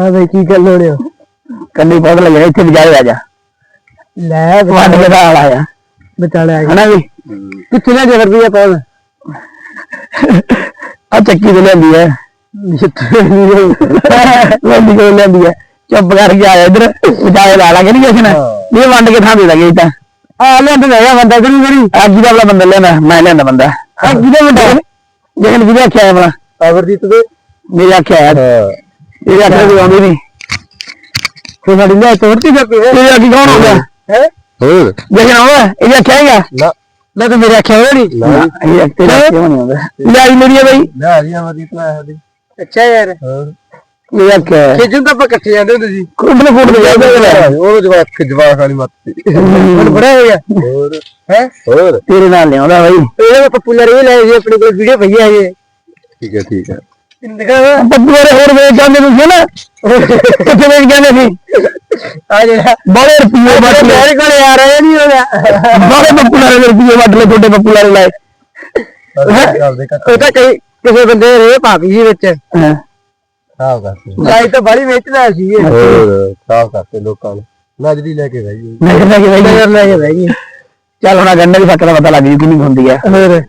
ਹਾਂ ਬਈ ਕੀ ਗੱਲ ਹੋਣੀ ਕੰਨੀ ਬਹੁਤ ਲੱਗਿਆ ਇੱਥੇ ਵਿਚਾਲੇ ਆ ਜਾ। ਲੈ ਵੱਡ ਕੇ ਦਾ ਆਇਆ ਵਿਚਾਲੇ ਆ। ਹਨਾ ਵੀ ਕਿੱਥੇ ਲੈ ਜਾ ਰੁਪਈਆ ਪਾਉਣ ਆ। ਚੱਕੀ ਤੇ ਲੈਂਦੀ ਹੈ ਲੈਂਦੀ ਕੋਲ ਲੈਂਦੀ ਹੈ ਚੁੱਪ ਕਰਕੇ ਆਇਆ ਇਧਰ। ਵਿਚਾਲੇ ਲਾ ਲਾ ਕੇ ਨਹੀਂ ਕਿਸੇ ਨੇ? ਇਹ ਵੰਡ ਕੇ ਥਾਂ ਦੇ ਦਾਂਗੇ ਇਹ ਤਾਂ। ਆ ਲੈ ਤੇ ਲੈ ਬੰਦਾ ਕਰੀ ਕਰੀ। ਅੱਜ ਦਾ ਵਾਲਾ ਬੰਦਾ ਲੈਣਾ ਮੈਂ ਲੈਣਾ ਬੰਦਾ। ਆ ਕਿਹਦੇ ਬੰਦਾ? ਜਿਹਨੇ ਜਿਹਨੇ ਆਖਿਆ ਹੈ ਬਣਾ ਅਵਰਜੀਤ ਦੇ? ਮੇਰੇ ਆਖਿਆ ਹੈ। ਇਹ ਆਖਿਆ ਵੀ ਆਉਂਦੀ ਨਹੀਂ। ਤੇ ਸਾਡੀ ਲੈ ਤੋੜਤੀ ਜਾ ਕੇ ਇਹ ਆਖੀ ਕੌਣ ਹੋ ਗਿਆ ਹੈ? ਹੋਰ। ਜਿਹਨੇ ਆਉਂਦਾ ਇਹ ਆਖਿਆ ਹੈਗਾ ਨਾ। ਲੈ ਤੇ ਮੇਰੇ ਆਖਿਆ ਹੋਇਆ ਨਹੀਂ ਇਹ ਤੇਰਾ ਕਿਉਂ ਨਹੀਂ ਆਉਂਦਾ? ਲੈ ਆਈ ਮੇਰੀ ਹੈ ਬਈ। ਲੈ ਆ ਜੀ ਅਵਰਜੀਤ ਲੈ ਸਾਡੀ। ਅੱਛਾ ਯਾਰ। ਹੋਰ। ਇਹ ਆਖਿਆ ਖੇਜਣ ਤਾਂ ਆਪਾਂ ਇਕੱਠੇ ਜਾਂਦੇ ਹੁੰਦੇ ਸੀ। ਕੁੱਟ ਨੂੰ ਕੁੱਟ ਦੇ ਜਾਂਦਾ ਉਹ ਜਵਾਕ ਜਵਾਕ ਵਾਲੀ ਮੱਤ ਸੀ। ਹੁਣ ਬੜਾ ਹੋ ਗਿਆ। ਹੋਰ। ਹੈ? ਹੋਰ। ਤੇਰੇ ਨਾਲ ਲਿਆਉਂਦਾ ਬਈ। ਇਹ ਪੱਪੂ ਲੜ ਵੀ ਲੈ ਜੀ ਆਪਣੇ ਕੋਲ ਵੀਡੀਓ ਪਈ ਹੈ ਇਹ। ਠੀਕ ਹੈ ਠੀਕ ਹੈ। ਦਿਖਾ ਬੱਬੂ ਵਾਲੇ ਹੋਰ ਵੇਚ ਜਾਂਦੇ ਤੁਸੀਂ ਨਾ ਕਿੱਥੇ ਵੇਚ ਜਾਂਦੇ ਸੀ? ਆ ਜਿਹੜਾ ਬੜੇ ਰੁਪਏ ਵੱਟ ਲੈ ਮੇਰੇ ਕੋਲ ਯਾਰ ਇਹ ਨਹੀਂ ਹੋ ਗਿਆ ਬੜੇ ਬੱਬੂ ਵਾਲੇ ਰੁਪਏ ਵੱਟ ਲੈ ਛੋਟੇ ਬੱਬੂ ਵਾਲੇ ਲਾਏ। ਚੱਲਦੇ ਉਹ ਤਾਂ ਕਈ ਕਿਸੇ ਬੰਦੇ ਨੇ ਪਾ ਗਈ ਸੀ ਵਿੱਚ। ਹਾਂ। ਸਾਫ਼ ਕਰਤੇ ਲਾਈ ਤਾਂ ਬੜੀ ਵੇਚਦਾ ਸੀ ਇਹ। ਹੋਰ ਸਾਫ਼ ਕਰਤੇ ਲੋਕਾਂ ਨੂੰ। ਨਜ਼ਰੀ ਲੈ ਕੇ ਗਈ ਮੈਂ ਕਹਿੰਦਾ ਕਿ ਬਈ ਨਜ਼ਰ ਲੈ ਕੇ ਬਹਿ ਗਈ ਚੱਲ ਹੁਣ ਗੰਨੇ ਦੀ ਫੱਕ ਦਾ ਪਤਾ ਲੱਗ ਜੂ ਕਿੰਨੀ ਹੁੰਦੀ ਹੈ ਹੋਰ।